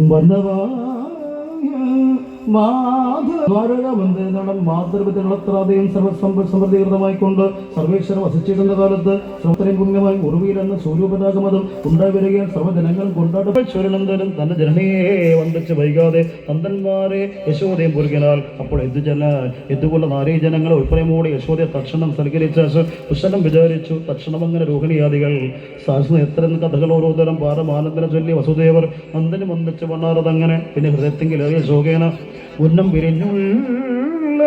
ಬಂದವಾ മാതൃപിതകളത്രാതെയും സമൃദ്ധീകൃതമായിക്കൊണ്ട് സർവേശ്വര വസിച്ചിരുന്ന കാലത്ത് ശ്രമത്തിനും പുണ്യമായി ഉറവിയിലെന്ന സൂര്യോപരാഗമതം ഉണ്ടായി വരികയാൽ സർവജനങ്ങളും കൊണ്ടാടും തന്റെ ജനനയെ വന്ദിച്ച് വൈകാതെ നന്ദന്മാരെ യശോദയും പുരുകിനാൽ അപ്പോൾ എദ്ദുജന എദ്ദുകൊള്ള നാരേ ജനങ്ങളെ ഉൾപ്പെടെമൂടെ യശോദയെ തക്ഷണം സൽക്കരിച്ച കുശലം വിചാരിച്ചു തക്ഷണം അങ്ങനെ രോഹിണിയാദികൾ. എത്ര കഥകൾ ഓരോതരം പാരമാനന്ദന ചൊല്ലി വസുദേവർ നന്ദനും വന്ദിച്ച് വണ്ണാറതങ്ങനെ പിന്നെ ഹൃദയത്തെങ്കിൽ ശോകേന ഉന്നം പിരിഞ്ഞുള്ള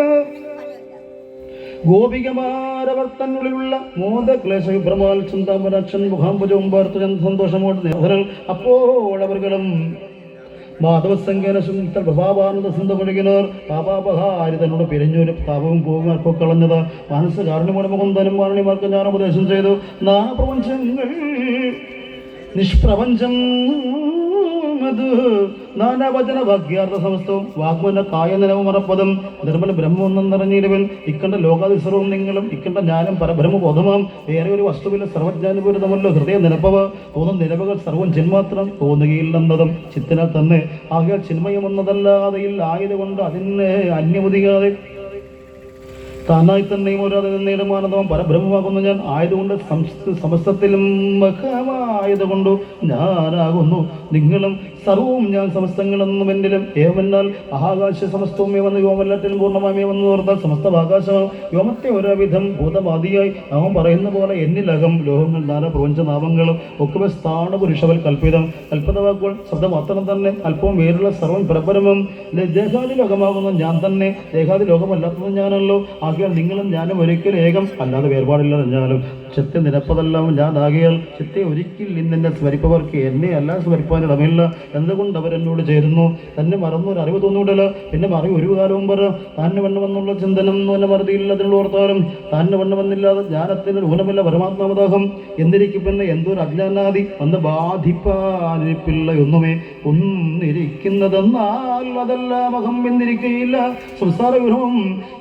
ഗോപികമാരവർത്തനുള്ളിലുള്ള മോദക്ലേശ വിഭ്രമാൽ ചിന്താമരാക്ഷൻ മുഖാംബുജവും പാർത്തുജൻ സന്തോഷമോട് നേഹരൽ അപ്പോൾ അവർകളും മാധവസങ്കേന ശുദ്ധ പ്രഭാവാനന്ദ സിന്ധമൊഴുകിനോർ പാപാപഹാരി തന്നോട് പിരിഞ്ഞൊരു പാപവും പോകും അപ്പോൾ കളഞ്ഞത്. മനസ്സ് കാരണമുടെ മുകുന്ദനും മാരണിമാർക്ക് ഞാൻ ഉപദേശം ചെയ്തു. നാപ്രപഞ്ചങ്ങൾ നിഷ്പ്രപഞ്ചം അത് നാനാവചന വാക്യാർത്ഥ സമസ്തവും വാഗ്മന കായനലവും മറപ്പദം നിർമ്മല ബ്രഹ്മൊന്നും നിറഞ്ഞിരുവൻ ഇക്കണ്ട ലോകാതിസർവം നിങ്ങളും ഇക്കണ്ട ജ്ഞാനം പരബ്രഹ്മബോധമാം. വേറെ ഒരു വസ്തുവിലെ സർവജ്ഞാനപൂരിതമല്ലോ ഹൃദയ നിരപ്പവ്. തോന്നുന്ന നിലവുകൾ സർവം ചിന്മാത്രം തോന്നുകയില്ലെന്നതും ചിത്തിനാൽ തന്നെ. ആകെ ചിന്മയമെന്നതല്ലാതെ ആയതുകൊണ്ട് അതിനെ അന്യമുതികാതെ താനായി തന്നെയും ഓരോ ആനന്ദവും പരബ്രഹ്മമാകുന്നു ഞാൻ. ആയതുകൊണ്ട് സമസ്തത്തിലും മഹമായതുകൊണ്ടു ഞാനാകുന്നു. നിങ്ങളും സർവവും ഞാൻ സമസ്തങ്ങളെന്നും എന്നിലും ഏവെന്നാൽ ആകാശ സമസ്തവും ഏവെന്ന് വ്യോമെല്ലാത്തിനും പൂർണമായി ഏവെന്ന് ഓർത്താൽ സമസ്ത ആകാശമാകും യോമത്തെ ഓരോവിധം ഭൂതമാതിയായി അവൻ പറയുന്ന പോലെ എന്നിലകം ലോഹങ്ങൾ ധാര പ്രപഞ്ചനാമങ്ങളും ഒക്കെ സ്ഥാന പുരുഷവൽ കൽപ്പിതം. കൽപ്പത വാക്കുകൾ ശബ്ദം മാത്രം തന്നെ അല്പവും വേറുള്ള സർവം പ്രപരമം ദേഹാദി ലോകമാകുന്ന ഞാൻ തന്നെ ദേഹാദി ലോകമല്ലാത്തത് ഞാനല്ലോ. ആകിയാൽ നിങ്ങളും ഞാനും ഒരിക്കലും ഏകം അല്ലാതെ വേർപാടില്ലാതെ ഞാനും. ചിത്തെ നിരപ്പതെല്ലാം ഞാൻ ആകിയാൽ ചിത്തെ ഒരിക്കൽ ഇന്നെന്നെ സ്മരിപ്പവർക്ക് എന്നെ അല്ല സ്മരിപ്പാൻ ഇടമില്ല എന്തുകൊണ്ട് അവരെന്നോട് ചേരുന്നു? തന്നെ മറന്നു ഒരു അറിവ് തോന്നൂടല്ല. പിന്നെ മറി ഒരു കാലവും പറ താന്നെ വണ്ണമെന്നുള്ള ചിന്തനം തന്നെ മറുതിയില്ല അതിനുള്ള ഓർത്താലും. താന്നെ വണ്ണമെന്നില്ലാതെ ജ്ഞാനത്തിന് ഊനമില്ല പരമാത്മാവതാഹം എന്തിരിക്കും പിന്നെ എന്തൊരു അജ്ഞാനാദി? വന്ന് ബാധിപ്പാനിരിപ്പില്ല ഒന്നുമേ. ഒന്നിരിക്കുന്നതെന്നാൽ അതെല്ലാം അഹം എന്നിരിക്കുകയില്ല സംസാര വിഭവം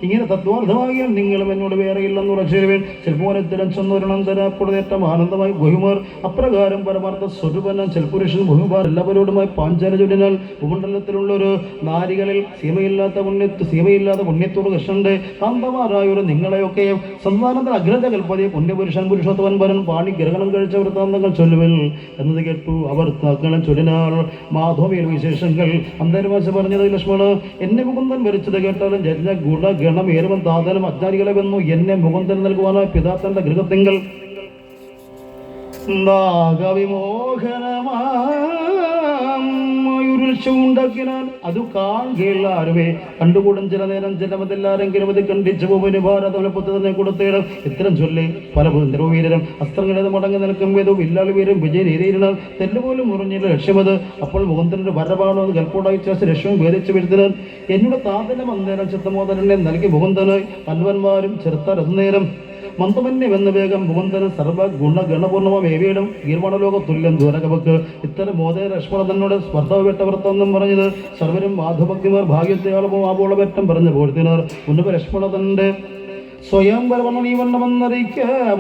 ഇങ്ങനെ തത്വാർത്ഥമാകിയാൽ നിങ്ങളും എന്നോട് വേറെയില്ലെന്ന് ഉറച്ചേരുവേൻ ചിലപ്പോനെത്തിരം ചെന്നൊരണം തരാപ്പെടുന്നേറ്റം ആനന്ദമായി ബഹുമാർ. അപ്രകാരം പരമാർത്ഥ സ്വരൂപനം ചെൽപുരുഷൻ ബഹുമാർ. എല്ലാവരോടുമായി പാഞ്ചാല ചൊല്ലിനാൽ ഭൂമണ്ഡലത്തിലുള്ള ഒരു നാരികളിൽ സീമയില്ലാത്ത പുണ്യത്ത് സീമയില്ലാത്ത പുണ്യത്തോട് കൃഷ്ണന്റെ കാന്തമാരായ ഒരു നിങ്ങളെയൊക്കെ സംസ്ഥാനത്തിൽ അഗ്രത കൽപ്പതി പുണ്യപുരുഷൻ പുരുഷോത്തവൻ വരൻ പാണി ഗ്രഹണം കഴിച്ച വൃത്താന്തങ്ങൾ ചൊല്ലുവൽ എന്നത് കേട്ടു അവർ താക്കളെ ചൊല്ലിനാൾ മാധവിയിൽ വിശേഷങ്ങൾ അന്തരവാശ പറഞ്ഞത് ലക്ഷ്മണ. എന്നെ മുകുന്ദൻ ഭരിച്ചത് കേട്ടാലും ജജ്ഞ ഗുണ ഗണം ഏറുവൻ താതലം അജ്ഞാനികളെ വന്നു. എന്നെ മുകുന്ദൻ നൽകുവാനായി പിതാത്തന്റെ ഗൃഹത്തിങ്കൽ ഉണ്ടാക്കിനാൽ അത് കാണുകയുള്ള ആരുമേ കണ്ടുകൂടും ചില നേരം ചിലവതെല്ലാരെങ്കിലും അത് കണ്ടിച്ചു പോകുന്ന ഭാരതവനെ പുത്തു തന്നെ കൊടുത്തേടും. ഇത്തരം ചൊല്ലി പല നിറവീരരും അസ്ത്രങ്ങളേത് മടങ്ങി നിൽക്കും. ഏതോ വില്ലാളി വീരും വിജയനീരീരണം തെല്ലുപോലും മുറിഞ്ഞില്ല ലക്ഷ്യമത് അപ്പോൾ മുകുന്ദന്റെ വരവാണോ എന്ന് കൽപ്പോടായി ചേർച്ച ലക്ഷ്യം ഭേദിച്ചു വരുത്തിനാൽ എന്നോട് താതനം അന്നേരം ചിത്തമോദരനെ നൽകി മുഖന്തനായി പൻവന്മാരും ചെറുത്താൽ അന്നേരം മന്ദമന്യ വെന്ന വേഗം മുകുന്ദന് സർവ ഗുണ ഗണപൂർണമം ഏവിയിടും ഗീർവണലോക തുല്യം ദൂരകവക്ക്. ഇത്തരം മോദയ ലക്ഷ്മണ തന്നോട് സ്പർദ്ധവെട്ടവർത്തന്നും പറഞ്ഞത് സർവരും മാധഭക്തിമാർ ഭാഗ്യത്തെ ആളും ആപോളപറ്റം പറഞ്ഞു പോഴ്ത്തിനാർ ഉന്നപ ലക്ഷ്മണ സ്വയം വരവണ്ണ നീ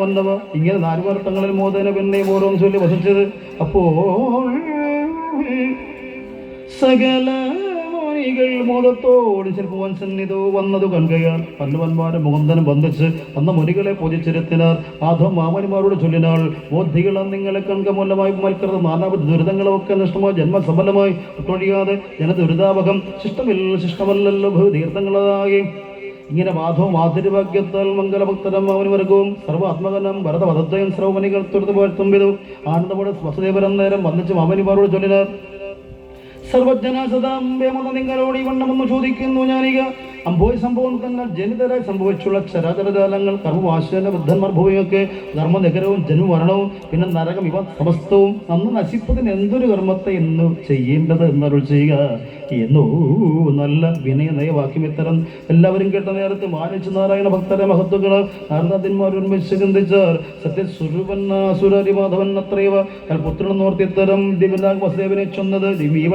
വന്നവ. ഇങ്ങനെ നാല് വർത്തങ്ങളിൽ മോദന പിന്നെ ഓരോന്ന് ചൊല്ലി വസിച്ചത്. അപ്പോൾ സകല മോനികൾ മോദത്തോട് ചിലപ്പോൾ സന്നിധോ വന്നതു കൺകയാൽ പല്ലുവന്മാരും മുകുന്ദനം ബന്ധിച്ച് വന്ന മുനികളെ പൊതിച്ചിരുത്തിനാർ ആധം മാമനിമാരോട് ചൊല്ലിനാൾ ബോദ്ധികൾ നിങ്ങളെ കൺകമൂലമായി മൽക്കൃത നാനാവിധ ദുരിതങ്ങളൊക്കെ നഷ്ടമായി ജന്മസഫലമായി ഒട്ടൊഴിയാതെ ജനദുരിതാവകം ശിഷ്ടമില്ല ശിഷ്ടമല്ലല്ലോ ഭൂതീർത്ഥങ്ങളായി. ഇങ്ങനെ മാധവം മാധുര്യഭാഗ്യത്താൽ അവന് വർഗവും സർവാത്മകനം ഭരതപദത്വയും ശ്രവമണികൾ തുടർന്ന് പോഴ്ത്തുമ്പിതു ആനന്ദമോട് വസുദേവരം നേരം വന്നിച്ച് മാമനിമാരോട് ചൊല്ലിനാർ. സർവജനാസതാംബേമെന്ന നിങ്ങളോട് ഈ വണ്ണമെന്ന് ചോദിക്കുന്നു ഞാനിക. അമ്പോയി സംഭവം തന്നെ ജനിതരായി സംഭവിച്ചുള്ള ചരാചരജാലങ്ങൾ കർമ്മവാശന വൃദ്ധന്മാർ ഭൂമിയൊക്കെ ധർമ്മനികരവും ജന്മമരണവും പിന്നെ നരകം ഇവ സമസ്തവും. അന്ന് നശിപ്പതിന് എന്തൊരു കർമ്മത്തെ ഇന്ന് ചെയ്യേണ്ടത് എന്നരുൾ എന്നോ. നല്ല വിനയ നയവാക്യം ഇത്തരം എല്ലാവരും കേട്ട നേരത്തെ മാനിച്ചു നാരായണ ഭക്തരെ മഹത്വങ്ങൾ നാരദന്മാർ ഒരുമിച്ച് ചിന്തിച്ചാർ സത്യസ്വരൂപന്നാസുരരി മാധവൻ അത്രയവ പുത്രനോർത്തിത്തരം ഓർത്തിത്തരം ദിവനാഗ് വസുദേവനെ ചൊന്നത് ഈ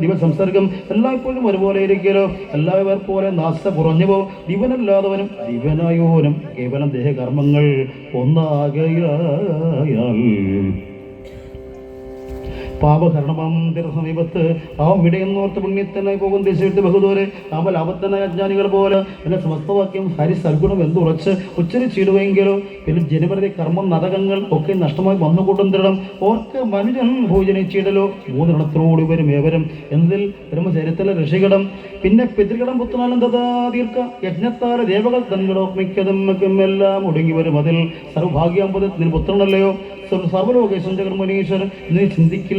ദിവ സംസർഗം എല്ലായ്പ്പോഴും ഒരുപോലെ ഇരിക്കലോ? എല്ലാവർ പോലെ നാസ കുറഞ്ഞുവോ ദിവനല്ലാത്തവനും ദിവനായോനും കേവലം ദേഹകർമ്മങ്ങൾ ഒന്നാകയാൽ പാപകരണമാം സമീപത്ത് പാവം വിടയെന്നോർത്ത് പുണ്യത്തനായി പോകും ദിശയിട്ട് ബഹുദൂരെ. പാപലാഭത്തനായ അജ്ഞാനികൾ പോലെ എന്നെ സമസ്തവാക്യം ഹരി സൽഗുണം എന്തുറച്ച് ഉച്ചരിച്ചിടുവെങ്കിലും പിന്നെ ജനുവരി കർമ്മം നരകങ്ങൾ ഒക്കെ നഷ്ടമായി വന്നുകൂട്ടും തരണം ഓർക്ക് മനുജൻ ഭൂജനിച്ചിടലോ മൂന്നിടത്തോടി വരും ഏവരും. എന്നതിൽ ബ്രഹ്മചര്യത്തിലെ ഋഷികടം. പിന്നെ പിതൃകടം പുത്തനാലും തഥാ യജ്ഞത്താല ദേവകൾ തങ്ങളോ മിക്കതും എല്ലാം ഒടുങ്ങി വരും അതിൽ. സർവഭാഗ്യാമ്പതത്തിന് പുത്രനല്ലയോ? സർവലോകേശ്വര ജഗർ ജഗന്മനീശ്വരൻ നീ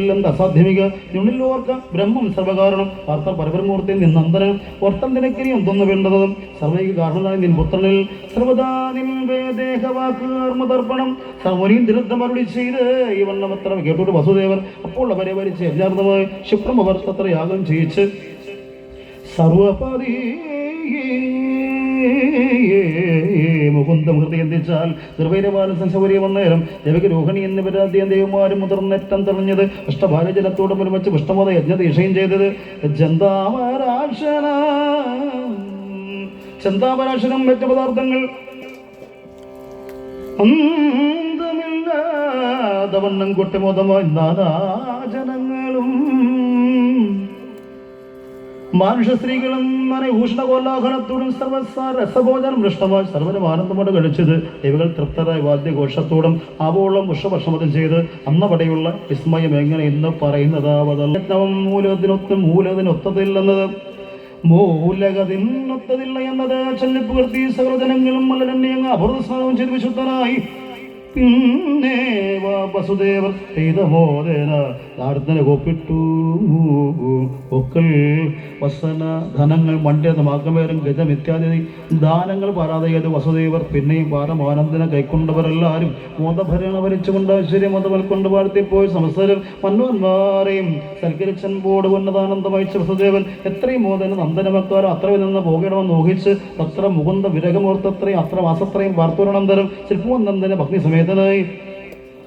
ചിന്തിക്കില്ലെന്ന് അസാധ്യമിക. നുള്ളിലോർക്ക ബ്രഹ്മം സർവകാരണം. അർത്ഥ പരബ്രഹ്മൂർത്തി നിന്നന്തരം ഒർത്തം നിനക്കിനി തൊന്നു വേണ്ടതും സർവൈക കാരണനായ നിൻ പുത്രനിൽ സർവദാ നിന്റെ ദേഹവാക്ക് കർമ്മതർപ്പണം സർവനീം ദിനദ്ധം അരുളി ചെയ്ത് ഈ വണ്ണമത്ര കേട്ടോട്ട് വസുദേവർ അപ്പോൾ അവരെ വരിച്ച് എല്ലാർത്ഥമായി ക്ഷിപ്രം തത്ര യാഗം ചെയ്യിച്ച് സർവപതി മുകുന്ദം ഹൃദയന്തിച്ചാൽ തെച്ചാൽ നിർവൈരപാലൻ സംശൗര്യം വന്നേരം ദേവക രോഹിണി എന്നിവരാദ്യം ദേവന്മാരും മുതിർന്നെറ്റം തെളിഞ്ഞത് അഷ്ടഭാരജലത്തോടും ഒരുമിച്ച് വിഷ്ടമത യജ്ഞദീക്ഷയും ചെയ്തത് ജന്താമരാക്ഷണ ചന്താമരാക്ഷണം മറ്റ പദാർത്ഥങ്ങൾ അന്തമില്ലാതവണ്ണം കുറ്റമോദമായി നാനാജനങ്ങളും മാനുഷ സ്ത്രീകളും നനെ ഊഷ്ണകോലാഹലത്തോടും സർവസാ രസഭോജനം ഇഷ്ടമായി സർവനും ആനന്ദമോട് കഴിച്ചത് ഇവകൾ തൃപ്തരായ വാദ്യഘോഷത്തോടും ആവോളം പുഷ്പഭക്ഷണത്തിൽ ചെയ്ത് അന്നവടെയുള്ള വിസ്മയം എങ്ങനെ ഇന്ന് പറയുന്നതാവതവും മൂലത്തിനൊത്തും മൂലതിനൊത്തതില്ലെന്നത് മൂലകതിനൊത്തതില്ല എന്നത് ചൊല്ലിപ്പുകർത്തി സകലജനങ്ങളും മലരണ്യങ്ങ് അപൂർവ സ്നാനവും ചെയ്ത് വിശുദ്ധനായി പിന്നെ ചെയ്ത മോദന ചെയ്തമോദേന ഒപ്പിട്ടു ഒക്കൾ വസന ധനങ്ങൾ മണ്ഡ്യതമാക്കമേറും ഗജം ഇത്യാദി ദാനങ്ങൾ പാരാതെയത് വസുദേവർ. പിന്നെയും പാരമാനന്ദന കൈക്കൊണ്ടവരെല്ലാവരും മോദഭരണ ഭരിച്ചുകൊണ്ട് ഐശ്വര്യം മതവൽ കൊണ്ട് വാഴ്ത്തിപ്പോയി. സംസാരം മന്മന്മാരെയും സൽക്കരിച്ചൻ ബോർഡ് വഹിച്ച വസുദേവൻ എത്രയും മോദന നന്ദനമക്കാരോ അത്ര നിന്ന് പോകണമെന്ന് ഊഹിച്ച് അത്ര മുകുന്ദ വിരകമോർത്തത്രയും അത്ര മാസത്രയും വാർത്തോരണന്തരം ശില്പവന്ദന ഭക്തി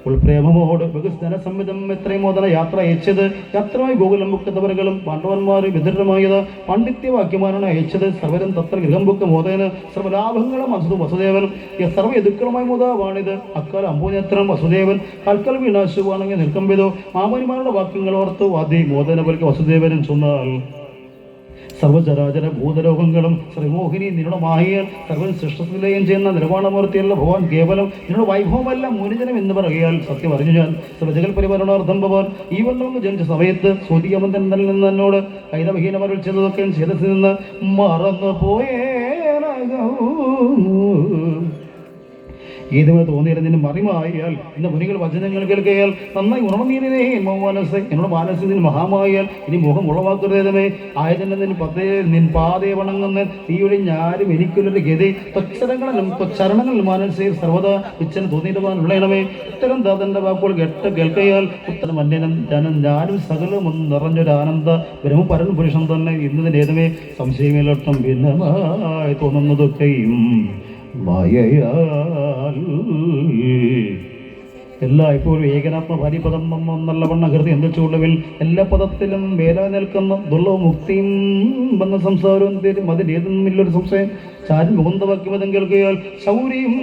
ഉൾപ്രേമമോട് ബഹുസ്ഥന സംവിധം എത്രയും മോദന യാത്ര അയച്ചത് യാത്രമായി ഗോകുലം മുക്കുന്നവരുകളും പാണ്ഡവന്മാരും വിദുരമായത് പാണ്ഡിത്യവാക്യമാരാണ് അയച്ചത്. സർവരും തത്ര ഗൃഹം ബുക്ക് മോദേന സർവലാഭങ്ങളും അസുതു വസുദേവൻ. ഈ സർവ യദുക്കളുമായി മുതാവാണിത് അക്കാല അമ്പൂനേത്രം വസുദേവൻ. കൽക്കൽ വീണാശുവാണെങ്കിൽ നിൽക്കുമ്പോഴോ മാമനിമാരുടെ വാക്യങ്ങൾ ഓർത്തു വാദി പോലെ വസുദേവനും ചൊന്നാൽ സർവചരാചര ഭൂതരോഗങ്ങളും ശ്രീമോഹിനി നിന്നോട് മാഹിയർ സർവൻ സൃഷ്ടത്തിലെയും ചെയ്യുന്ന നിർവാണമൂർത്തിയല്ല ഭഗവാൻ കേവലം. നിന്നോട് വൈഭവമല്ല മുനിജനം എന്ന് പറയുകയാൽ സത്യം അറിഞ്ഞു ഞാൻ. സൃജകൽ പരിപാലനാർത്ഥം ഭഗവാൻ ഈ വന്നു ജനിച്ച സമയത്ത് സൂതികമന്തൻ നിന്ന് എന്നോട് കൈതമഹീനമരുൾ ചെയ്തതൊക്കെ ചെയ്തത്തിൽ നിന്ന് മറന്നു പോയേനകം ഏതുവരെ തോന്നിയിരുന്നതിന് മറിമായാൽ ഇന്ന് മുനികൾ വചനങ്ങൾ കേൾക്കയാൽ നന്നായി ഉണർന്നീരേ മനസ്സ് എന്നോട് മാനസത്തിന് മഹാമായാൽ ഇനി മുഖം ഉളവാക്കരുതേ. ആയതിനെ നിൻ പതേ നിൻ പാതയെ വണങ്ങുന്ന തീയുടെ ഞാനും എനിക്കുള്ളൊരു ഗതി തൊച്ചരങ്ങളിലും തൊച്ചരണങ്ങളിലും മനസ്സിൽ സർവത ഉച്ചന് തോന്നിയിടുവാൻ ഉത്തരം ദാതന്റെ വാക്കുകൾ കേട്ട് കേൾക്കയാൽ ഉത്തരം അന്യനും ജനം ഞാനും സകലം നിറഞ്ഞൊരു ആനന്ദ ബ്രഹ്മ പരൻ പുരുഷൻ തന്നെ ഇന്നതിന്റെ ഏതമേ സംശയമേലോട്ടം ഭിന്നമായി തോന്നുന്നതൊക്കെയും എല്ലാ ഇപ്പോഴും ഏകനാത്മ ഭാര്യപദം നല്ല വണ്ണ ഹൃദയം എന്തുകൊള്ളുവിൽ എല്ലാ പദത്തിലും വേല നിൽക്കുന്ന ദുർലഭ മുക്തിയും വന്ന സംസാരവും തരും അതിലേതൊന്നുമില്ലൊരു സംശയം. ചാരി മുകുന്ദവാക്യമതം കേൾക്കുകയാൽ ശൗര്യം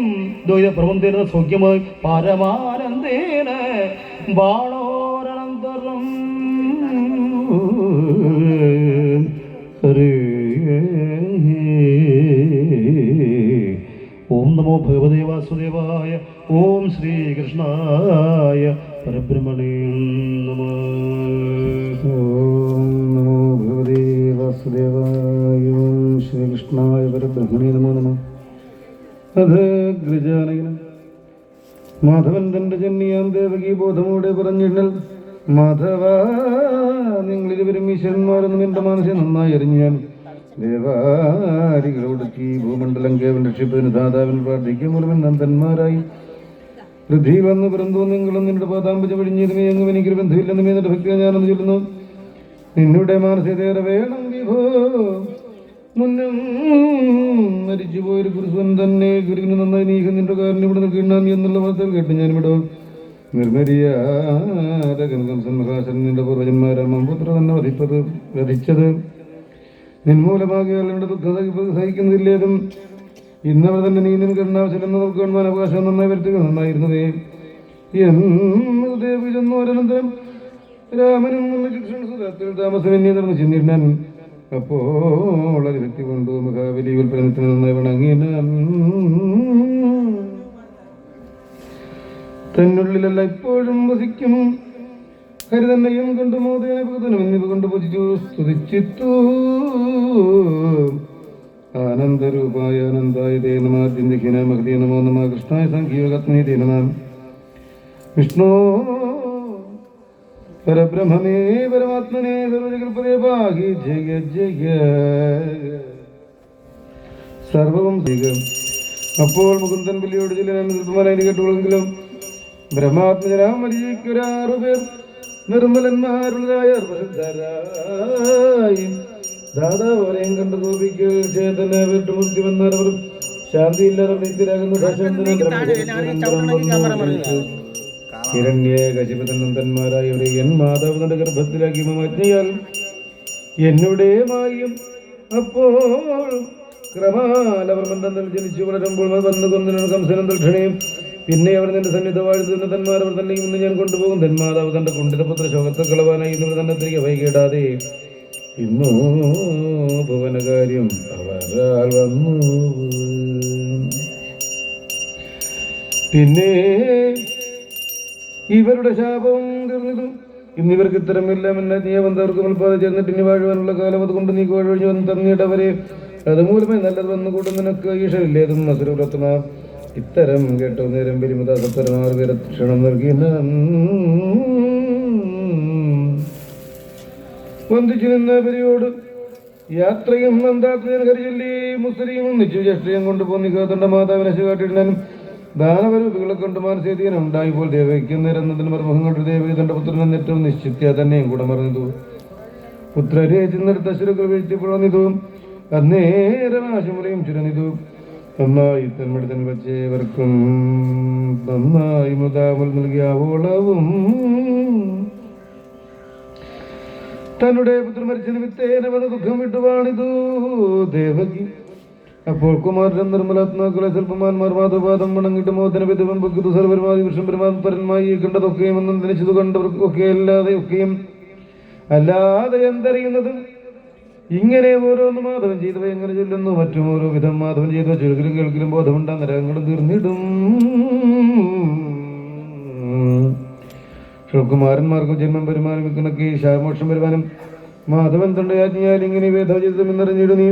ദ്വൈത പ്രബന്ധേന സൗഖ്യമായി പരമാനന്ദേന ബാണോരനന്തരം നമോ ഭഗവതേ വാസുദേവായ ഓം ശ്രീകൃഷ്ണായ പരബ്രഹ്മണേ നമ. ഓം നമോ ഭഗവതേ വാസുദേവായ ഓം ശ്രീകൃഷ്ണായ പരബ്രഹ്മണേ നമോ നമ. അധഗ്രജാനകന മാധവൻ തന്റെ ജന്മിയാൻ ദേവകി ബോധമോടെ പറഞ്ഞിരുന്നൽ മാധവ നിങ്ങളിരുവരും ഈശ്വരന്മാരൊന്നും എന്റെ മനസ്സിൽ നന്നായി അറിഞ്ഞു ഞാൻ ദേവാരികളോടൊക്കെ ഈ ഭൂമണ്ഡലം കേവൻ രക്ഷിപ്പതിന് ദാതാവിൽ പ്രാർത്ഥിക്കും മുഴുവൻ നന്ദന്മാരായി പൃഥ്വി വന്ന് പിറന്നു നിങ്ങളും നിന്റെ പാതാമ്പുജ പിഴിഞ്ഞിരുമേ എങ്ങും എനിക്കൊരു ബന്ധമില്ലെന്ന് നിന്റെ ഭക്തി ഞാനെന്ന് ചൊല്ലുന്നു. നിന്നുടെ മാനസികതേറെ വേണം വിഭോ. മുന്നം മരിച്ചു പോയൊരു കുരുസുവൻ തന്നെ ഗുരുവിന് നന്നായി നീക്കം നിന്റെ കാരണം ഇവിടെ നിൽക്കണം എന്നുള്ള വാർത്തകൾ കേട്ട് ഞാനിവിടെ. കംസൻ മഹാശൻ നിന്റെ പൂർവജന്മാരാൽ മമ്പുത്ര തന്നെ വധിപ്പത് വധിച്ചത്. നിന്മൂലമാകിയാൽ എന്റെ ദുഃഖത സഹിക്കുന്നില്ലേതും? ഇന്നവർ തന്നെ നീ നിൻ കരുണാവശലെന്ന് നമുക്ക് കാണുവാൻ അവകാശം നന്നായി വരുത്തുക നന്നായിരുന്നതേ. എന്ന് ദേവി ചെന്നോരനന്തരം രാമനും ചിത്രത്തിൽ താമസമെന്നെ നടന്ന് അപ്പോൾ അത് വ്യക്തി കൊണ്ടു മഹാബലി ഉൽപ്പന്നത്തിന് നന്നായി തന്നുള്ളിലല്ല ഇപ്പോഴും വസിക്കും. ഹരിതന്നെയും കണ്ടു മോദേന ഭഗതനും എന്നിവ കൊണ്ട് പൂജിച്ചു. സ്തുതിച്ചിത്തു ആനന്ദരൂപായ ആനന്ദായ തേ നമ. ദിന്ദിഖിന മഹതി നമോ നമ. കൃഷ്ണായ സംഖ്യോഗത്മേ തേ നമ. വിഷ്ണു പരബ്രഹ്മമേ പരമാത്മനെ സർവജകൽപതേ പാഹി ജയ ജയ. സർവവും സ്വീകം അപ്പോൾ മുകുന്ദൻ ബലിയോട് ചില നിർമ്മലായി കേട്ടുകൊള്ളെങ്കിലും ബ്രഹ്മാത്മജനാം മരിക്കൊരാറുപേർ നിർമ്മലന്മാരുള്ളതായ പ്രസിദ്ധരായി ദാതാവരെയും കണ്ടു കോപിക്കൽ ചേതന വിട്ടുമുക്തി വന്നവർ ശാന്തിയില്ലാതെ നിത്യരാകുന്നു ഹിരണ്യ കശിപതനന്ദന്മാരായവരെ എൻ മാതാവ് തന്റെ ഗർഭത്തിലാക്കി മാറ്റിയാൽ എന്നുടെ മായും. അപ്പോൾ ക്രമാലവർ ബന്ധത്തിൽ ജനിച്ചു വളരുമ്പോൾ വന്നു കൊന്നിനും കംസനും ദക്ഷിണയും പിന്നെ അവർ നിന്റെ സന്നിധ വാഴുന്ന തന്മാർ അവർ തന്നെ ഇന്ന് ഞാൻ കൊണ്ടുപോകും. തന്മാതാവ് തന്റെ കുണ്ടിതപുത്ര ശോകത്തെ കളവാനായി ഇന്ന് തന്നെ തിരികെ വൈകിടാതെ. ഇന്നു ഭുവനകാര്യം അവരാൽ വന്നു. പിന്നെ ഇവരുടെ ശാപം തീർന്നിടും ഇന്നിവർക്ക് ഇത്തരമില്ല. എന്നെ നിയമന്തവർക്ക് മുൽപ്പാതെ ചേർന്നിട്ട് ഇനി വാഴുവാനുള്ള കാലം അതുകൊണ്ട് നീ കോഴൊഴിഞ്ഞു വന്ന് തന്നിട്ടവരെ അതുമൂലമേ നല്ലത് വന്നുകൂടുന്നതിനൊക്കെ കൂടും നിനക്ക് ഈശ്വരില്ലേതും അസുരവ്രത്തമ ഇത്തരം കേട്ടോ നേരം പെരുമത പരമാർ പേരെ ക്ഷണം നൽകി വന്ദിച്ചു നിന്ന പെരിയോട് യാത്രയും കരിചൊല്ലി മുസ്ലിം ഒന്നിച്ചു ജ്യേഷ്ഠയും കൊണ്ടുപോന്നി കാത്തണ്ട മാതാവിനെ കാട്ടിടാനും ദാനവരൂപികളെ കൊണ്ട് മാനസേതീനം ഉണ്ടായിപ്പോൾ ദേവയ്ക്ക് നിരന്നതിന് മർമ്മം കൊണ്ട് ദേവി തന്റെ പുത്രനെ ഏറ്റവും നിശ്ചിത്യ തന്നെയും കൂടെ മറന്നിതു. പുത്രരെ ചെന്നെടുത്ത അസുരകൾ വീഴ്ത്തിപ്പുഴന്നിതു അന്നേരം ആശുമുറയും ചുരന്നിതു. നന്നായി തന്മടുത്തൻ വച്ചേവർക്കും നന്നായി മുതാവൽ നൽകിയ ഓളവും തന്നുടെ പുത്രൻ മരിച്ച നിമിത്തേന വന്ന ദുഃഖം വിട്ടുവാണിതു. ദേവകി. അപ്പോൾ കുമാരൻ നിർമ്മലാത്മാക്കളെ സ്വല്പമാന്മാർ മാതൃപാദം വണങ്ങിട്ട് മോദന വിധവം പൊക്കിതു സർവരുമാതി വിഷം പരമാത്മരന്മായി കണ്ടതൊക്കെയും ഒന്നും ധനിച്ചത് കണ്ടവർക്കൊക്കെ അല്ലാതെ ഒക്കെയും അല്ലാതെ എന്തറിയുന്നതും? ഇങ്ങനെ ഓരോന്ന് മാധവൻ ചെയ്തവ എങ്ങനെ ചൊല്ലുന്നു. മറ്റും ഓരോ വിധം മാധവൻ ചെയ്തവ ചുരുക്കലും കേൾക്കലും ബോധമുണ്ടാ നരകങ്ങളും തീർന്നിടും. ശിവകുമാരന്മാർക്കും ജന്മം വരുമാനം കണക്കി ശാമോക്ഷം വരുമാനം മാധവൻ തണ്ടയാജ്ഞയാൽ ഇങ്ങനെ വേദോചിതം എന്നറിഞ്ഞിടും നീ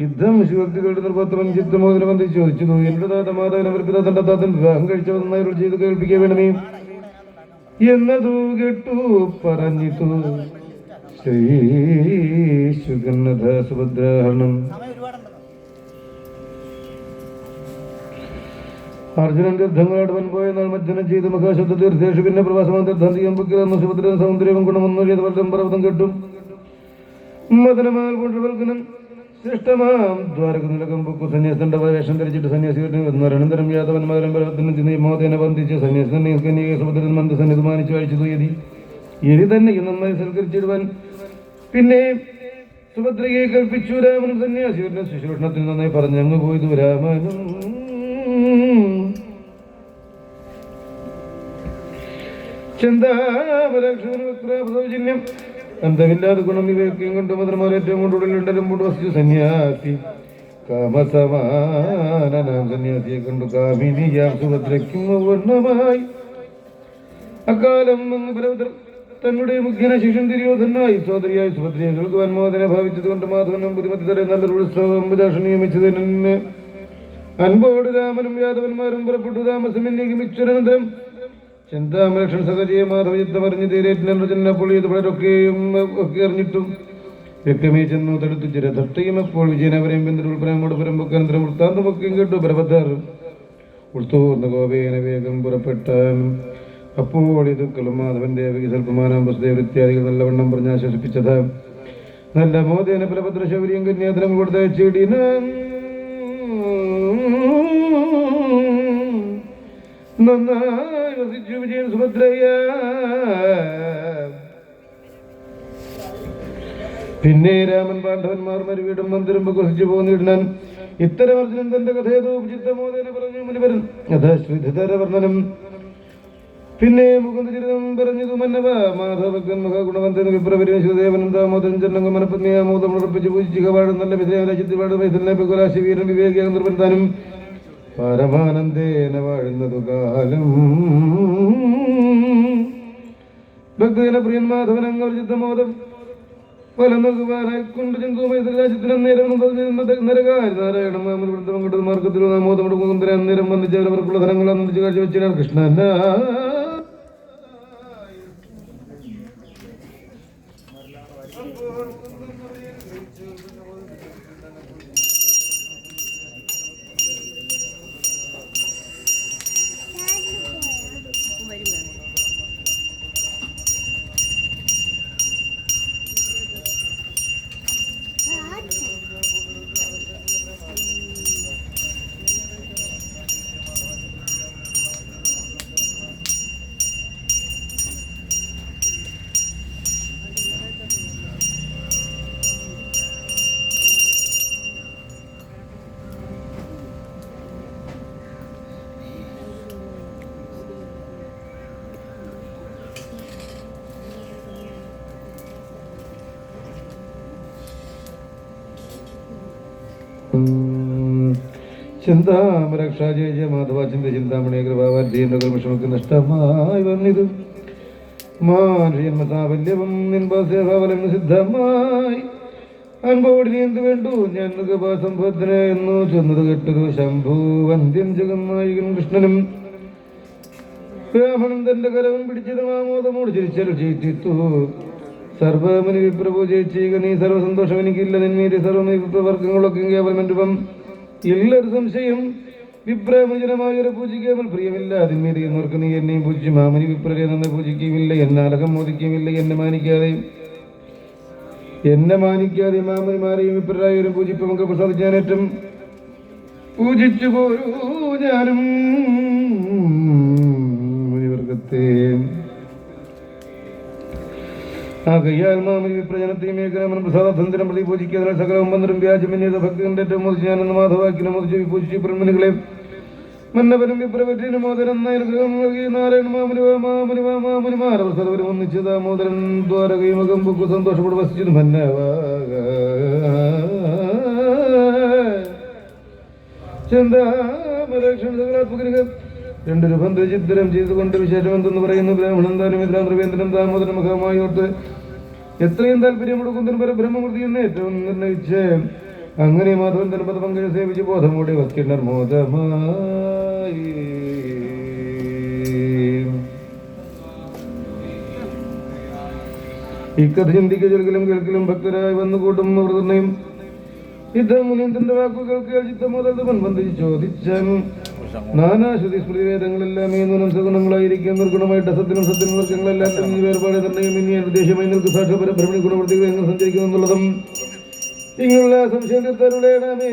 യുദ്ധം ശിവക്തികളുടെ നിർബന്ധം ചിത്രമോദനം വന്ന് ചോദിച്ചു എന്റെ താത്ത മാധവൻ അവർ പിതാ തന്റെ താത്തൻ വിവാഹം കഴിച്ചവന്നായി ചെയ്ത് കേൾപ്പിക്കുക വേണമേ? എന്നതു കേട്ടു പറഞ്ഞിതു ശ്രീ സുഭദ്രഹരണം അർജുനൻ തീർത്ഥങ്ങളോട് പോയ നാൾ മജ്ജനം ചെയ്ത് മഹാശബ്ദ തീർത്ഥേഷു പിന്നെ പ്രവാസമാൻ തീർത്ഥം ചെയ്യാൻ പൊക്കിലെന്ന് സുഭദ്രൻ സൗന്ദര്യവും ഗുണമൊന്നും ചെയ്ത വല്ലം പർവതം കെട്ടും. മദനമാൽ കൊണ്ടുവൽക്കണം ശ്രേഷ്ഠമാം. ദ്വാരക നിലകം പൊക്കു സന്യാസിന്റെ വേഷം ധരിച്ചിട്ട് സന്യാസി അനന്തരം മകരം പർവതനും ചെന്ന് മോദേനെ ബന്ധിച്ച് സന്യാസി കന്യക സുഭദ്രൻ മന്ദ സന്നിധി മാനിച്ചു അഴിച്ചു തുയതി. ഇനി തന്നെ നന്നായി സൽക്കരിച്ചിടുവാൻ പിന്നെ സുഭദ്രയെ കൽപ്പിച്ചു രാമനും സന്യാസിയുടെ ശുശ്രൂഷണത്തിൽ നന്നായി പറഞ്ഞു പോയത് രാമനും. അന്തമില്ലാതെ ഗുണം വിവേക്യം കൊണ്ട് മധുരമാർ ഏറ്റവും കൊണ്ട് ഉടലുണ്ടലും കൊണ്ട് വസിച്ചു. സന്യാസി കാമസമാനാം സന്യാസിയെ കണ്ടു. കാമിനിയാം സുഭദ്രയ്ക്കും വർണമായി അക്കാലം അങ്ങ് ബലഭദ്ര തങ്ങളുടെ മുഖ്യന ശിഷ്യൻ തിരിയോധനായി സ്വാതിരിയായി സുഭദ്രിയങ്ങൾക്ക് വന്മോദനെ മോദനെ ഭാവിച്ചത് കൊണ്ട് മാധവനും ബുദ്ധിമതി തരെ നല്ലൊരു ഉത്സവം നിയമിച്ചത് നിയമിച്ചതിന് അൻപോട് രാമനും യാദവന്മാരും പുറപ്പെട്ടു താമസം നിഗമിച്ചൊരനന്തരം ചിന്താമലക്ഷൻ സഹജയെ മാധവ യുദ്ധമറിഞ്ഞ് തീരേറ്റിനപ്പോൾ ഇത് പലരൊക്കെയും ഒക്കെ അറിഞ്ഞിട്ടും വ്യക്തമേ ചെന്നു തടുത്തു ചിര തട്ടയും. അപ്പോൾ വിജയനവരെയും പിന്തുടർപ്പനോട് പുറമ്പൊക്കനന്തരം വൃത്താന്തമൊക്കെയും കേട്ടു. പരപത്താർ ഉൾത്തൂർന്ന ഗോപേന വേഗം പുറപ്പെട്ടാൻ അപ്പോൾ ഇത് മാധവൻ ദേവകി സ്വല്പമാനാം വസുദേവ ഇത്യാദികൾ നല്ലവണ്ണം പറഞ്ഞ് ആശ്വസിപ്പിച്ചത്. നല്ല മോദേന പ്രഭദ്ര ശൗര്യം കന്യാദനം കൊടുത്ത ചെടിന. പിന്നെ രാമൻ പാണ്ഡവന്മാർ മരുവീടും മന്ദിരം വസിച്ചു പോന്നിടാൻ ഇത്തരം അർജുനൻ തന്റെ കഥയതോ ഉപചിത്തമോദേന പറഞ്ഞു മുനിവരൻ. അതാ ശ്രീധര വർണനം പിന്നെ മുകുന്ദചരിതം പറഞ്ഞതു മന്നവ മാധവകൻ മഹാഗുണവന്തൻ വിപ്രപരിശുദേവൻ ദാമോദരൻ ചന്നങ്ക മനപ്പത്നിയാമോദം ഉറപ്പിച്ച് പൂജിച്ച് കവാടും നല്ല വിദ്യാരാജ്യത്തിപാട് വൈസലിനെ പകുലാശി വീരൻ വിവേകിയ നിർബന്ധാനും പരമാനന്ദേന വാഴുന്നതു കാലം. ഭക്തജന പ്രിയൻ മാധവനങ്ങൾ ചിത്തമോദം മാർഗത്തിൽ നാമോദം മുകുന്ദര അന്നേരം വന്നിച്ചവർക്കുള്ള ധനങ്ങൾ അന്നിച്ച് കാഴ്ചവെച്ചാൽ കൃഷ്ണൻ ചിന്താമരക്ഷാ ജയ ജയ മാധവ ചിന്ത ചിന്താമണി കൃപാവർദ്ധീന്ദ്രകൽമഷമൊക്കെ നഷ്ടമായി വന്നിതു മാനുഷ്യന്മതാവല്യവും നിൻപാസേഭാവലം സിദ്ധമായി അൻപോടി എന്ത് വേണ്ടു? ഞാൻ കൃപാസംഭവത്തിന് എന്നു ചെന്നത് കെട്ടതു ശംഭു വന്ധ്യം ജഗന്നായികൻ കൃഷ്ണനും. ബ്രാഹ്മണൻ തന്റെ കരവും പിടിച്ചത് മാമോദമോട് ചിരിച്ചൽ ചെയ്തിത്തു സർവമനി വിപ്രഭു ജയിച്ചീക നീ സർവസന്തോഷം എനിക്കില്ല നിന്മീതി സർവമനി വിപ്രവർഗങ്ങളൊക്കെ കേവലം രൂപം ഇല്ലൊരു സംശയം. വിപ്രമജനമായൊരു പൂജിക്കേവൽ പ്രിയമില്ല. അതിന്മീതി എന്നവർക്ക് നീ എന്നെയും പൂജിച്ചു മാമനി വിപ്രരെ നിന്ന് പൂജിക്കുകയുമില്ല. എന്നെ അലഹം മോദിക്കുകയുമില്ല. എന്നെ മാനിക്കാതെയും എന്നെ മാനിക്കാതെ മാമനിമാരെയും വിപ്രരായവരും നമുക്ക് പ്രസാദിച്ചാനേറ്റം പൂജിച്ചു പോരൂ ഞാനും. മുനിവർഗത്തെ ആകയാൽ മാമനി വിപ്രജനത്തെയും ഏകരാമനും പ്രസാദന്ധനം പ്രതി പൂജിക്കുന്നതിനാൽ സകലവും ബന്ധനും വ്യാജമന്യത ഭക്തിന്റെ ഏറ്റവും മോദിച്ച് ഞാനെന്ന് മാധവാക്കിനെ മോദിച്ച് പൂജിച്ചു ബ്രഹ്മനുകളെ മന്നവനും വിപ്രവറ്റിനും മോദരൻ അനുഗ്രഹം നൽകി നാരായണ മാമുനി മാമുനി മാമുനി ഒന്നിച്ച് പൊക്കു സന്തോഷപ്പെട്ട് വസിച്ചു മന്നവാക ചിന്താമരക്ഷണ രണ്ടൊരു രൂപം ചിത്രം ചെയ്തുകൊണ്ട് വിശേഷം എന്തെന്ന് പറയുന്നു? ബ്രാഹ്മണൻ താനും ഇന്ദ്രാൻ ദാമോദരം ദാമോദരൻ മുഖമായി ഓർത്ത് എത്രയും താല്പര്യമുടുക്കുന്നതിന് പരബ്രഹ്മമൂർത്തി എന്ന് ഏറ്റവും നിർണയിച്ച് അങ്ങനെ മാധവൻ തന്റെ പങ്കജ സേവിച്ച് ബോധമോടെ വസ്കിണ്ണർ മോദമായി. ഇക്കഥ ചിന്തിക്ക ചെറുക്കലും കേൾക്കലും ഭക്തരായി വന്നു കൂട്ടും നിർണയം. യുദ്ധം മുനീന്ദ്രന്റെ വാക്കുകൾക്ക് ചിത്തമോദൽ ബന്ധിച്ച് ചോദിച്ചാൽ നാനാശ്രുതി സ്മൃതി വേദങ്ങളെല്ലാം ഈ നൂനം സഗുണങ്ങളായിരിക്കും. നിർഗുണമായിട്ട് അസത്തിനും സത്യനും വർഗങ്ങളെല്ലാം തമ്മിൽ വേർപാട് നിർണയം ഇനി ഉദ്ദേശമായി നിൽക്ക് സാക്ഷാപര ഭ്രമണി ഗുണവൃത്തികൾ എങ്ങനെ സഞ്ചരിക്കുന്നു എന്നുള്ളതും ഇങ്ങനെയുള്ള സംശയം തീർത്തരുളേണമേ.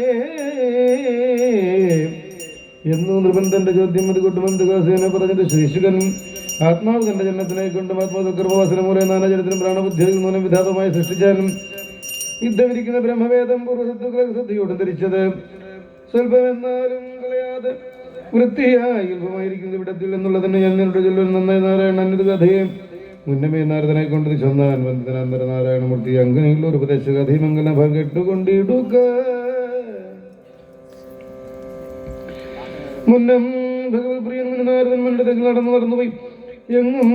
നൃപൻ തന്റെ ചോദ്യം അത് കൊട്ടുമന്തുകാസേന പറഞ്ഞിട്ട് ശ്രീശുകൻ ആത്മാവ് തന്റെ ജന്മത്തിനെ കൊണ്ടും ആത്മാവകർമ്മവാസന മൂലം നാനാജനത്തിനും പ്രാണബുദ്ധിയിൽ മൂലം വിധാതമായി സൃഷ്ടിച്ചാലും യുദ്ധമിരിക്കുന്ന ബ്രഹ്മവേദം പൂർവസത്തുക്കളെ ശ്രദ്ധയോടും ധരിച്ചത്. സ്വല്പമെന്നാലും കളയാതെ വൃത്തിയായി അല്പമായിരിക്കുന്ന ഇവിടത്തിൽ എന്നുള്ളതിന് ഞാൻ നിന്നോട് ചൊല്ലുന്ന. നന്നായി നാരായണ അന്നത് കഥയെ. മുന്നമേ നാരദനെ കൊണ്ട് ചൊന്നാൻ വന്ദനാന്തര നാരായണമൂർത്തി അങ്ങനെയുള്ള ഒരു ഉപദേശ കഥയും പങ്കിട്ടുകൊണ്ടിടുക മുന്നം ഭഗവത് പ്രിയൻ നാരദൻ മണ്ഡലത്തിൽ നടന്നു പോയി എങ്ങും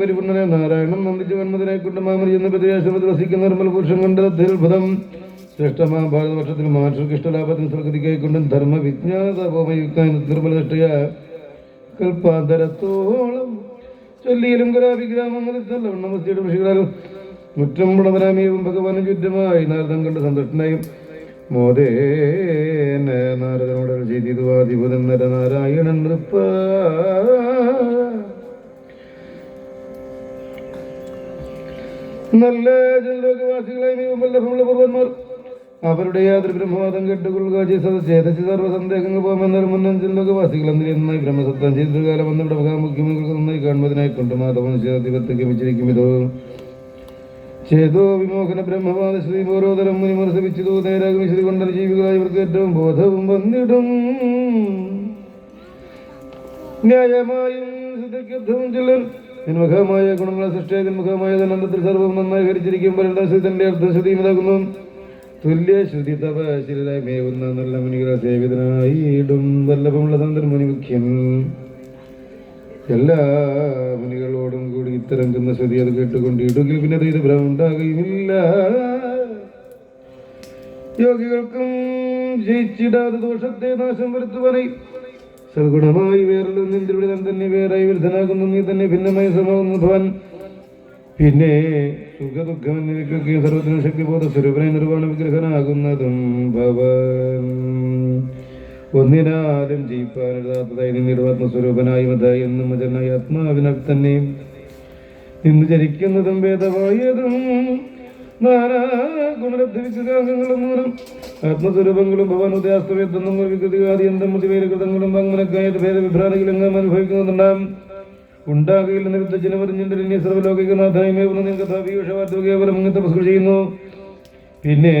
പരിപൂർണനെ നാരായണൻ നന്ദിച്ചു വന്മതിനെ കൊണ്ട് മാമരി എന്ന പ്രദേശാശ്രമത്തിൽ വസിക്കുന്ന നിർമ്മൽ പുരുഷൻ കണ്ട അത്ഭുതം. ശ്രേഷ്ഠമാ ഭാരതവർഷത്തിൽ മാനുഷർക്ക് ഇഷ്ടലാഭത്തിന് സ്വർഗതിക്കായിക്കൊണ്ടും ധർമ്മ വിജ്ഞാതയുക്ത നിർമ്മല ദൃഷ്ടിയ കൽപ്പാന്തരത്തോളം ചൊല്ലിയിലും മുറ്റം പുണവരാമിയും ഭഗവാനും ചുറ്റുമായി നാരദം കണ്ട് സന്തുഷ്ടനായും. മോദേന നാരദനോട് ചെയ്തു ആദിപുതൻ നരനാരായണൻ നൃപ്പ. നല്ല ജനലോകവാസികളായി പൂർവന്മാർ അവരുടെ യാതൊരു ബ്രഹ്മവാദം കേട്ടുകൊള്ളുക ചേതച്ച് സർവ സന്ദേഹങ്ങൾ പോകുമെന്നൊരു മുന്നൻ ജനലോകവാസികൾ അന്തരീയമായി ബ്രഹ്മസത്വം ചെയ്തൊരു കാലം വന്നിവിടെ മുഖാമുഖ്യങ്ങൾക്ക് നന്നായി കാണുന്നതിനായി കൊണ്ട് ചേർത്തിപത്ത് ഗമിച്ചിരിക്കും ഇതോ. ചേതോ വിമോഹന ബ്രഹ്മവാദ ശ്രീ ഓരോതരം മുനിമർശിപ്പിച്ചതോ നേരാകും ശ്രീ കൊണ്ടർ ജീവികളായി ഇവർക്ക് ഏറ്റവും ബോധവും വന്നിടും. ന്യായമായും സിദ്ധിക്കർത്ഥവും ചിലർ നിന്മുഖമായ ഗുണങ്ങളെ സൃഷ്ടിയായ മുഖമായ അനന്തത്തിൽ സർവം നന്നായി ഹരിച്ചിരിക്കും. തന്റെ അർത്ഥം തുല്യ ശ്രുതി തപശിലായി മേവുന്ന നല്ല മുനികളെ സേവിതനായിടും വല്ലഭമുള്ള തന്ത്രൻ മുനിമുഖ്യൻ എല്ലാ മുനികളോടും കൂടി ഇത്തരം ചെന്ന ശ്രുതി അത് കേട്ടുകൊണ്ട് ഇടുകിൽ പിന്നെ ഇത് ഭ്രമം ഉണ്ടാകുകയുമില്ല യോഗികൾക്കും ജയിച്ചിടാതെ ദോഷത്തെ നാശം വരുത്തുവാനായി സൽഗുണമായി വേറൊരു താൻ തന്നെ വേറായി വിരുദ്ധനാകുന്നു നീ തന്നെ ഭിന്നമായി സമാകുന്നു ഭവൻ പിന്നെ സുഖദുഃഖം എന്നിവയ്ക്കൊക്കെയും സർവത്തിനും ശക്തിബോധ സ്വരൂപനെ നിർവാണ വിഗ്രഹനാകുന്നതും ഭവൻ ഒന്നിനാലും ജയിപ്പാനെഴുതാത്തതായി നിന്നിടും ആത്മസ്വരൂപനായി മതായി എന്നും മജനായി ആത്മാവിനാൽ തന്നെ. നിന്ന് ചരിക്കുന്നതും വേദമായതും നാനാ ഗുണലബ്ധ വിഗ്രഹങ്ങളും മൂലം ആത്മസ്വരൂപങ്ങളും ഭവൻ ഉദയാസ്തവേത്തങ്ങളും വികൃതികാതി എന്തും മുതിവേരുകൃതങ്ങളും അങ്ങനെ ഭേദവിഭ്രാന്തികളെങ്ങും അനുഭവിക്കുന്നുണ്ടാകും മേവുന്ന നിങ്ങൾക്ക് ഭാവിയുഷവാർത്ത കേവലം അങ്ങ് തപസ്കൾ ചെയ്യുന്നു. പിന്നെ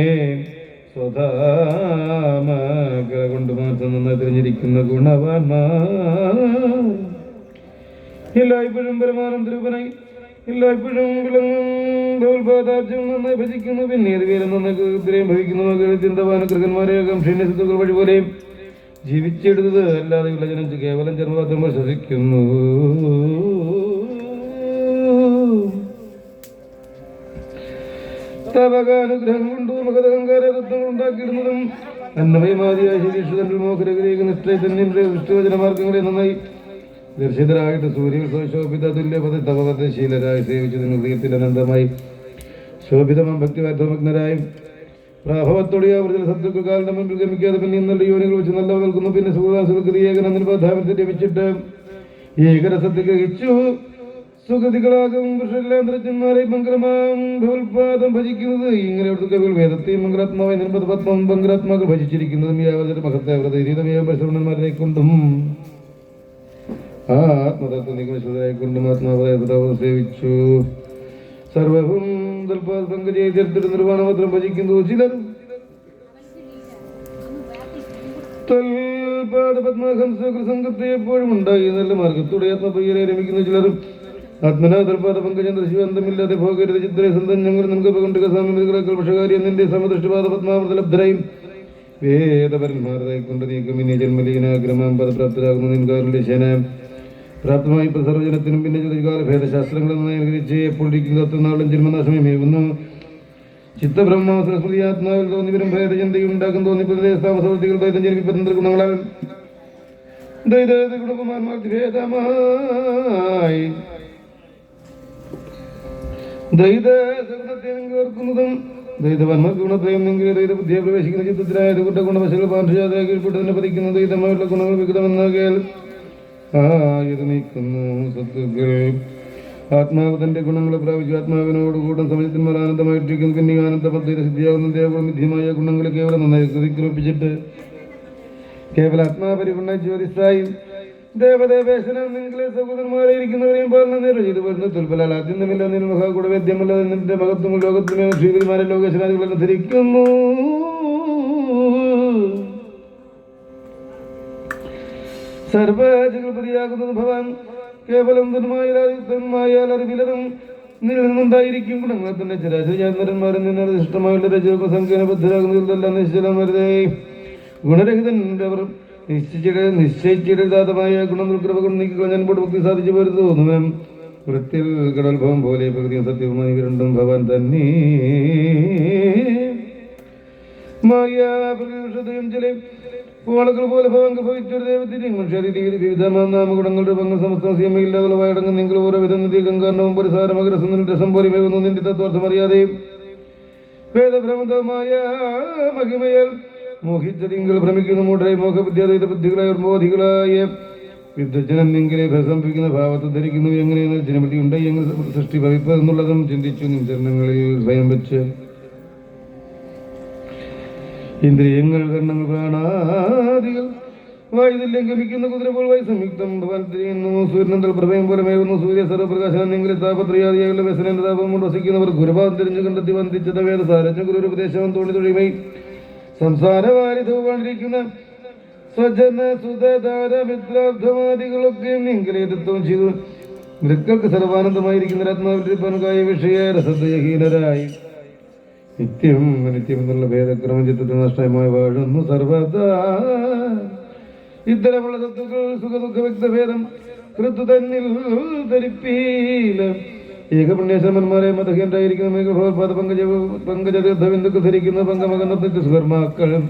കൊണ്ട് മാത്രം നന്നായി തിരഞ്ഞിരിക്കുന്ന ഗുണവാന്മാർ എല്ലായ്പ്പോഴും പരമാനന്ദരൂപനായി എല്ലായ്പ്പോഴും വിളങ്ങും നന്നായി ഭജിക്കുന്നു. പിന്നെ ഇത് വീരം നന്നായി ഭവിക്കുന്നു. ചിന്തവാന സിദ്ധുക്കൾ വഴി പോലെയും ജീവിച്ചെടുത്തത് അല്ലാതെ വിളജനം കേവലം ജന്മപാത്രങ്ങൾ ശ്വസിക്കുന്നു. തവകാനുഗ്രഹം കൊണ്ട് മകതഹങ്കാര തത്വങ്ങൾ ഉണ്ടാക്കിയിടുന്നതും അന്നമയമാതിയായ ശരീക്ഷതന്റെ മോഹരഗ്രഹിക നിഷ്ഠയെ തന്നെ ദൃഷ്ടിവചനമാർഗങ്ങളെ നന്നായി ദർശിതരായിട്ട് സൂര്യൻ ശോഭിത തപവത്തെ ശീലരായി സേവിച്ചതിന് ഹൃദയത്തിൽ അനന്തമായി ശോഭിതമം ഭക്തിവാർദ്ധമഗ്നരായും പ്രാഭവത്തോടെ അവരുടെ ശത്രുക്കാരുടെ മുൻപിൽ ഗമിക്കാതെ പിന്നെ നല്ല യോനികൾ വെച്ച് നല്ലവ നിൽക്കുന്നു പിന്നെ സുഖദാസുകൾക്ക് ഏകനന്ദനുപാധാപത്തിൽ ലഭിച്ചിട്ട് ഏകരസത്തിൽ ഗ്രഹിച്ചു സുഗതികളാകും പുരുഷല്ലാന്തരന്മാരെ മംഗളമാം ഭവൽപാദം ഭജിക്കുന്നത്. ഇങ്ങനെ കവികൾ വേദത്തെയും മംഗളാത്മാവായി നിർമ്മത പത്മം മംഗളാത്മാക്കൾ ഭജിച്ചിരിക്കുന്നതും. അവരുടെ മഹത്തെ പരിശ്രമണന്മാരെ കൊണ്ടും ആ ആത്മതത്വ നിഗമശ്വതരായി കൊണ്ടും ആത്മാവായ പിതാവ് സേവിച്ചു. സർവവും തൽപാൽ പങ്കജയെ ചേർത്തിട്ട് നിർവാണപത്രം ഭജിക്കുന്നു ചിലർ. എപ്പോഴും ഉണ്ടായി നല്ല മാർഗത്തോടെ ആത്മപ്രിയരെ രമിക്കുന്ന ചിലരും. ആത്മനാഥൽപാദ പങ്കജേന്ദ്ര ശിവന്തമില്ലാതെ ഭോഗരുത് ചിത്രേ സന്തം ഞങ്ങൾ നമുക്ക് പകണ്ടുക സാമ്യകളാക്കൾ പക്ഷകാരി എന്നിന്റെ സമദൃഷ്ടപാദ പത്മാമൃതലബ്ധരായും വേദപരന്മാരായി കൊണ്ട് നീക്കം ഇനി ജന്മലീനാഗ്രമം പദപ്രാപ്തരാകുന്ന നിൻകാരുടെ ശേന പ്രാപ്തമായി ഇപ്പൊ സർവജനത്തിനും പിന്നെ ജ്യോതികാല ഭേദശാസ്ത്രങ്ങൾ നന്നായി അനുകരിച്ച് എപ്പോൾ ഇരിക്കുന്ന അത്ര നാളും ജന്മനാശമേവുന്നു ചിത്തബ്രഹ്മ സരസ്വതി ആത്മാവിൽ തോന്നിവരും ഭേദചിന്തയും ഉണ്ടാക്കും തോന്നി പ്രദേശാമസവർത്തികൾ ദ്വൈതം ജനിപ്പിക്കുന്ന ഗുണങ്ങളാൽ ദ്വൈത ഗുണകുമാർമാർക്ക് ഭേദമായി ദ്വൈത ബുദ്ധിയെ പ്രവേശിക്കുന്ന ചിത്രത്തിലായ കൂട്ട ഗുണവശകൾ പാർശ്വജാതരായി കീഴ്പ്പെട്ട് തന്നെ പതിക്കുന്ന ദ്വൈതമായുള്ള ഗുണങ്ങൾ വികൃതമെന്നാകിയാൽ ആ ഇത് നീക്കുന്നു സത്തുക്കൾ ആത്മാവ് തന്റെ ഗുണങ്ങളെ പ്രാപിച്ചു ആത്മാവിനോടുകൂടെ സമയത്തിന്മാർ ആനന്ദമായിട്ടിരിക്കുന്നു പിന്നെ ആനന്ദ പദ്ധതി സിദ്ധിയാകുന്ന ദേവമിധ്യമായ ഗുണങ്ങളെ കേവലം നന്നായി കൃതിക്കുറപ്പിച്ചിട്ട് കേവല ആത്മാപരിഗുണ ജ്യോതിസായി ദേവദേവേശനം നിങ്ങളെ സഹോദരന്മാരെ ഇരിക്കുന്നവരെയും പാലന നേരം. ചെയ്തു വരുന്ന തുൽപ്പലാൽ ആദ്യമില്ല നിന്റെ കൂടെ വേദ്യമല്ല നിന്റെ മഹത്വം ധരിക്കുന്നു. സർവജഗപതിയാകുന്നത് ഭവാൻ കേവലം തന്മായാൽ അറിവിലതും നിന്നിൽ നിന്നുണ്ടായിരിക്കും ഗുണങ്ങൾ തന്നെ ചരാചരന്മാരിൽ നിന്ന് ഇഷ്ടമായുള്ള രചന സംഖ്യാനബദ്ധരാകുന്നതിലെല്ലാം നിശ്ചലം വരുതേ ഗുണരഹിതൻ അവർ നിശ്ചയിച്ചിട നിശ്ചയിച്ചിടാതമായ ഗുണങ്ങൾ കൃപകൾ നീക്കിക്കളഞ്ഞാൻ പൊടുമുക്തി സാധിച്ചു വരുന്നു തോന്നുന്നു വൃത്തിൽ കടൽഭവം പോലെ പ്രകൃതിയും സത്യവുമായി രണ്ടും ഭവാൻ തന്നെ. മായാപ്രകൃതയും ചില നിങ്ങൾ ഓരോ ഭാവത്തെ ധരിക്കുന്നു എങ്ങനെയാണ് ജനപതി ഉണ്ടായി സൃഷ്ടി ചിന്തിച്ചു നിൻ ചരണങ്ങളിൽ സ്വയം വെച്ച് ഇന്ദ്രിയങ്ങൾ കണ്ണങ്ങൾ പ്രാണാദികൾ വായുതില്യം ഗമിക്കുന്ന കുതിര പോൽ വൈസംയുക്തം തിരിയുന്നു സൂര്യനന്തൽ പ്രഭയം പോലെ മേകുന്നു സൂര്യ സർവപ്രകാശനം നിങ്ങളെ വ്യസനന്റെ താപം കൊണ്ട് വസിക്കുന്നവർ ഗുരുഭാവം തിരിഞ്ഞു കണ്ടെത്തി വന്ദിച്ചത് വേദ സാരജ്ഞ ഗുരു ഉപദേശവും തോണി തൊഴിമൈ സംസാരവാരിധവുമാണ്ടിരിക്കുന്ന സ്വജന സുതധാര മിത്രാർത്ഥമാദികളൊക്കെ നിങ്കലേതത്വം ചെയ്തു. മൃക്കൾക്ക് സർവാനന്ദമായിരിക്കുന്ന രത്നാവിൽപ്പനുകായ വിഷയ രസദയഹീനരായി. നിത്യം നിത്യം എന്നുള്ള ഭേദക്രമം ചിത്രത്തിൽ നഷ്ടമായി വാഴുന്നു സർവദാ. ഇത്തരമുള്ള സത്തുക്കൾ സുഖദുഃഖ വ്യക്തഭേദം കൃത്തു തന്നിൽ ധരിപ്പീല ഏകപുണ്യശ്രമന്മാരെ മതഹീനരായിരിക്കുന്ന മേഘഭോൽപാദ പങ്കജ പങ്കജതീർത്ഥ ബിന്ദുക്ക് ധരിക്കുന്ന പങ്കമകന്ന നിത്യസുകർമാക്കളും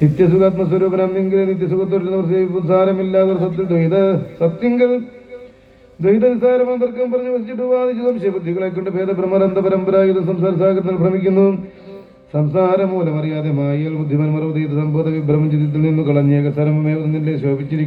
നിത്യസുഖാത്മസ്വരൂപനം എങ്കിൽ നിത്യസുഖത്തോട് സാരമില്ലാതെ സത്യ സത്യങ്ങൾ ദ്വൈത നിസ്സാരമാം തർക്കം പറഞ്ഞു വസിച്ചിട്ട് വാദിച്ചു സംശയബുദ്ധികളെ കൊണ്ട് ഭേദബ്രഹ്മരന്ത പരമ്പരാഗത സംസാര സാഗരത്തിൽ ഭ്രമിക്കുന്നു. സംസാരമൂലമറിയാതെ മായൽ ബുദ്ധിമാൻ മറുപടി സംബോധ വിഭ്രമം ചിതത്തിൽ നിന്ന് കളഞ്ഞേക നിന്നെ ശോഭിച്ചിരിക്കുന്നു.